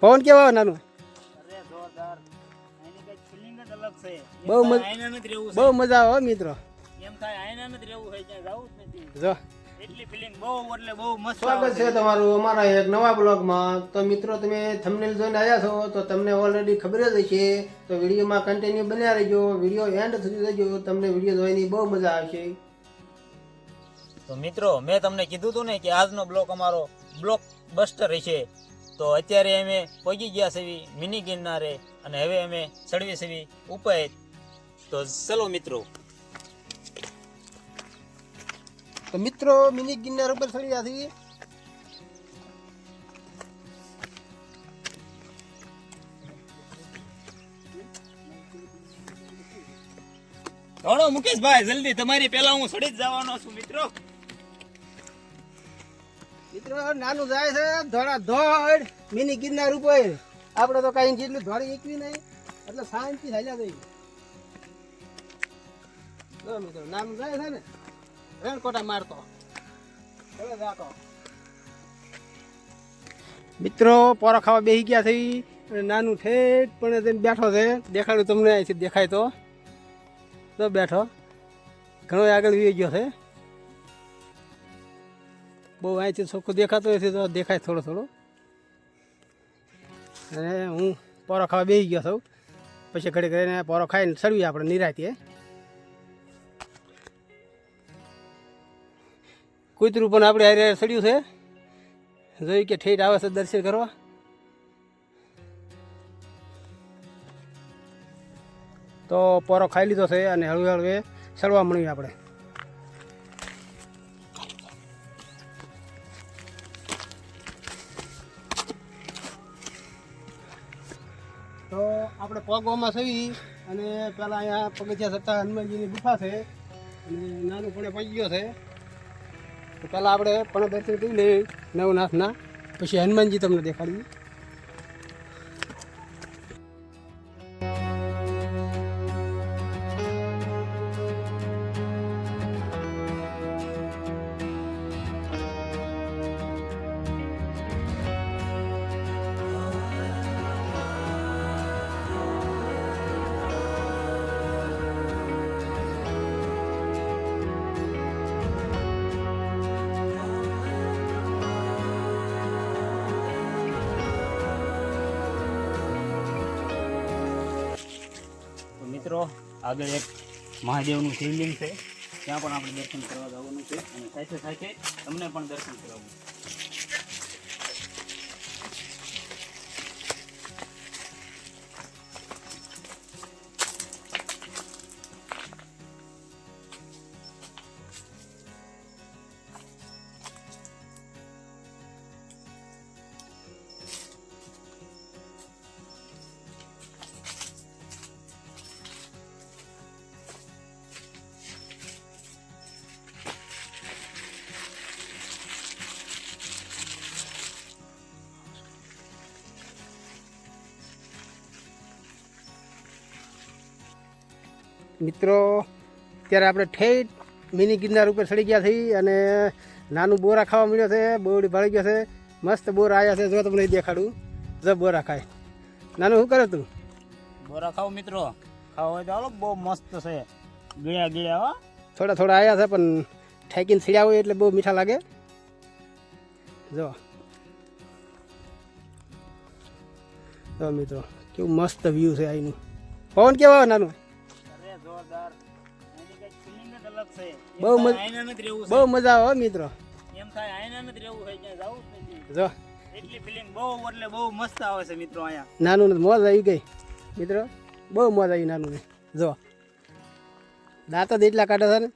પવન કેવા આવે નાનું? અરે જોરદાર. એની કઈ ફિલિંગ જ અલગ છે. એમ બહુ મજ- બહુ આવે મિત્રો. છે એમ થાય આયના નથી રહેવું હોય ત્યાં જવું જ નથી. જો. એટલી ફિલિંગ બહુ એટલે બહુ મસ્ત સ્વાગત છે તમારું અમારા એક નવા બ્લોગમાં. તો મિત્રો તમે થંબનેલ જોઈને આવ્યા છો તો તમને ઓલરેડી ખબર જ હશે. તો વિડીયોમાં કન્ટિન્યુ બન્યા રહેજો. વીડિયો એન્ડ સુધી રહેજો. તમને વીડિયો જોવાની બહુ મજા આવશે. તો મિત્રો મેં તમને કીધું હતું ને કે આજનો બ્લોક અમારો બ્લોક બસ્ટર છે તો અત્યારે અમે પહોંચી ગયા છે મિની ગિરનારે અને હવે અમે ચડવી છે ઉપાય. તો ચલો મિત્રો. તો મિત્રો મિની ગિરનાર ઉપર ચડી ગયા છીએ. દોડો મુકેશભાઈ જલ્દી. તમારી પહેલા હું સડી જ જવાનો છું મિત્રો. નાનું જાય છે, ધોળા ધોળ, મિની ગિરનાર ઉપર. આપણે તો કઈ જેટલું ધોળ એકવી નહીં, એટલે શાંતિ હાલ્યા જઈએ. મિત્રો, નાનું જાય છે ને, રેણકોટા મારતો. હવે મિત્રો, પોરો ખાવા બેસી ગયા અને નાનું ઠેઠ પણ બેઠો છે. દેખાડ્યું તમને અહીંથી દેખાય તો. બેઠો. ઘણો આગળ વી ગયો છે. બહુ અહીંથી ચોખ્ખું દેખાતું નથી, તો દેખાય થોડો થોડો. અને હું પોરો ખાવા બેસી ગયો છું. પછી ઘડી ઘડીને પોરો ખાઈને ચડવી આપણે નિરાતીએ. કૂતરું પણ આપણે હારે સડ્યું છે. જોયું કે ઠેઠ આવે છે દર્શન કરવા. તો પોરો ખાઈ લીધો છે અને હળવે હળવે ચડવા મળ્યું આપણે. તો આપણે પગવામાં સવી અને પહેલાં અહીંયા પગથિયા થતા હનુમાનજીની ગુફા છે. અને નાનું પણ પગ્યો ગયો છે. તો પહેલાં આપણે પણ દર્શન કરી લઈએ નવનાથના, પછી હનુમાનજી તમને દેખાડીએ. મિત્રો, આગળ એક મહાદેવનું શિવલિંગ છે. ત્યાં પણ આપણે દર્શન કરવા જવાનું છે. અને સાથે સાથે તમને પણ દર્શન કરાવવું મિત્રો ત્યારે આપણે ઠેઠ મિની ગિરનાર ઉપર ચડી ગયા છીએ અને નાનું બોરા ખાવા મળ્યો છે. બોરડી ભળી ગયો છે. મસ્ત બોરા આવ્યા છે. જો તમને દેખાડું. જો બોરા ખાય. નાનું શું કરે તું? બોરા ખાવ મિત્રો. ખાવ હોય તો હાલો બહુ મસ્ત છે. ગળ્યા ગળ્યા હો. થોડા થોડા આવ્યા છે પણ ઠેકીને છીડ્યા હોય એટલે બહુ મીઠા લાગે. જો. જો મિત્રો કેવું મસ્ત વ્યૂ છે અહીંનું પવન કેવા નાનું? જોરદાર. જ બહુ મજ- બહુ આવે મિત્રો. એમ થાય આયના નથી રહેવું હોય ક્યાં જવું જ નથી. જો. એટલી ફિલિંગ બહુ એટલે બહુ મસ્ત આવે છે મિત્રો અહીંયા. નાનું મોજ આવી ગઈ. મિત્રો બહુ મોજ આવી નાનું ને જો. દાંત જ એટલા કાઢે છે ને.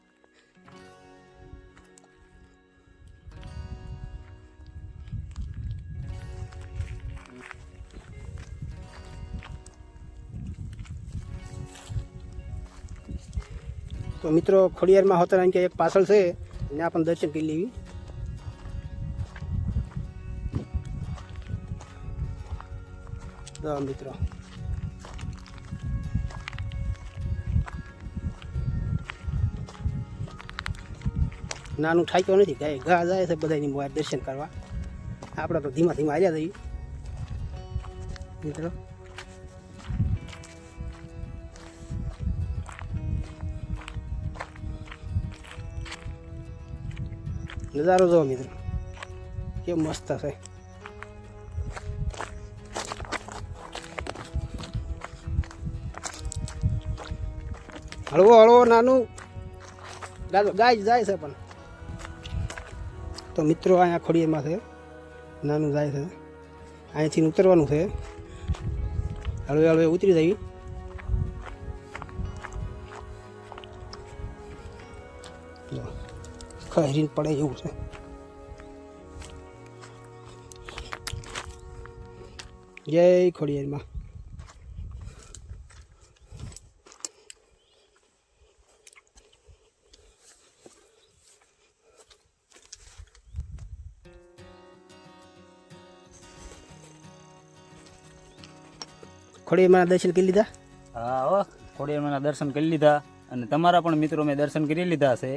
તો મિત્રો ખોડિયારમાં હોતા કે એક પાછળ છે ને પણ દર્શન કરી લેવી. મિત્રો. નાનું ઠાક્યો નથી, ગાય ઘા જાય છે બધાની મોબાઈલ દર્શન કરવા. આપણે તો ધીમા ધીમા આવ્યા જઈએ. મિત્રો. નજારો જોવો મિત્રો. કેમ મસ્ત છે. હળવો હળવો, નાનું. ગાય જાય છે પણ. તો મિત્રો અહીંયા ખોડીએમાં છે. નાનું જાય છે. અહીંથી ઉતરવાનું છે. હળવે હળવે ઉતરી જવી જો. ખરીને પડે એવું છે. જય ખોડિયારમાં. ખોડિયારમાં દર્શન કરી લીધા? હા ખોડિયારમાં દર્શન કરી લીધા અને તમારા પણ મિત્રો મેં દર્શન કરી લીધા છે.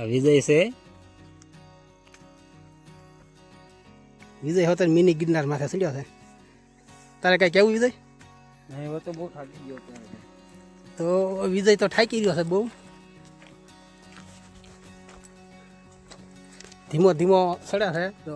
આ વિજય છે. વિજય હોતર મિની ગિરનાર માથે ચડ્યો છે. તારે કઈ કેવું વિજય? નહીં તો બહુ થાકી ગયો તો વિજય તો ઠાકી ગયો છે બહુ. ધીમો ધીમો સડ્યા છે તો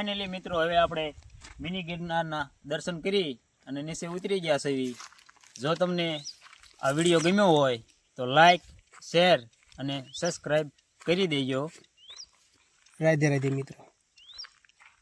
ફાઇનલી મિત્રો, હવે આપણે મિની ગિરનારના દર્શન કરી અને નીચે ઉતરી ગયા છે જો તમને આ વીડિયો ગમ્યો હોય, તો લાઈક શેર અને સબસ્ક્રાઈબ કરી દેજો. રાધે રાધે, મિત્રો.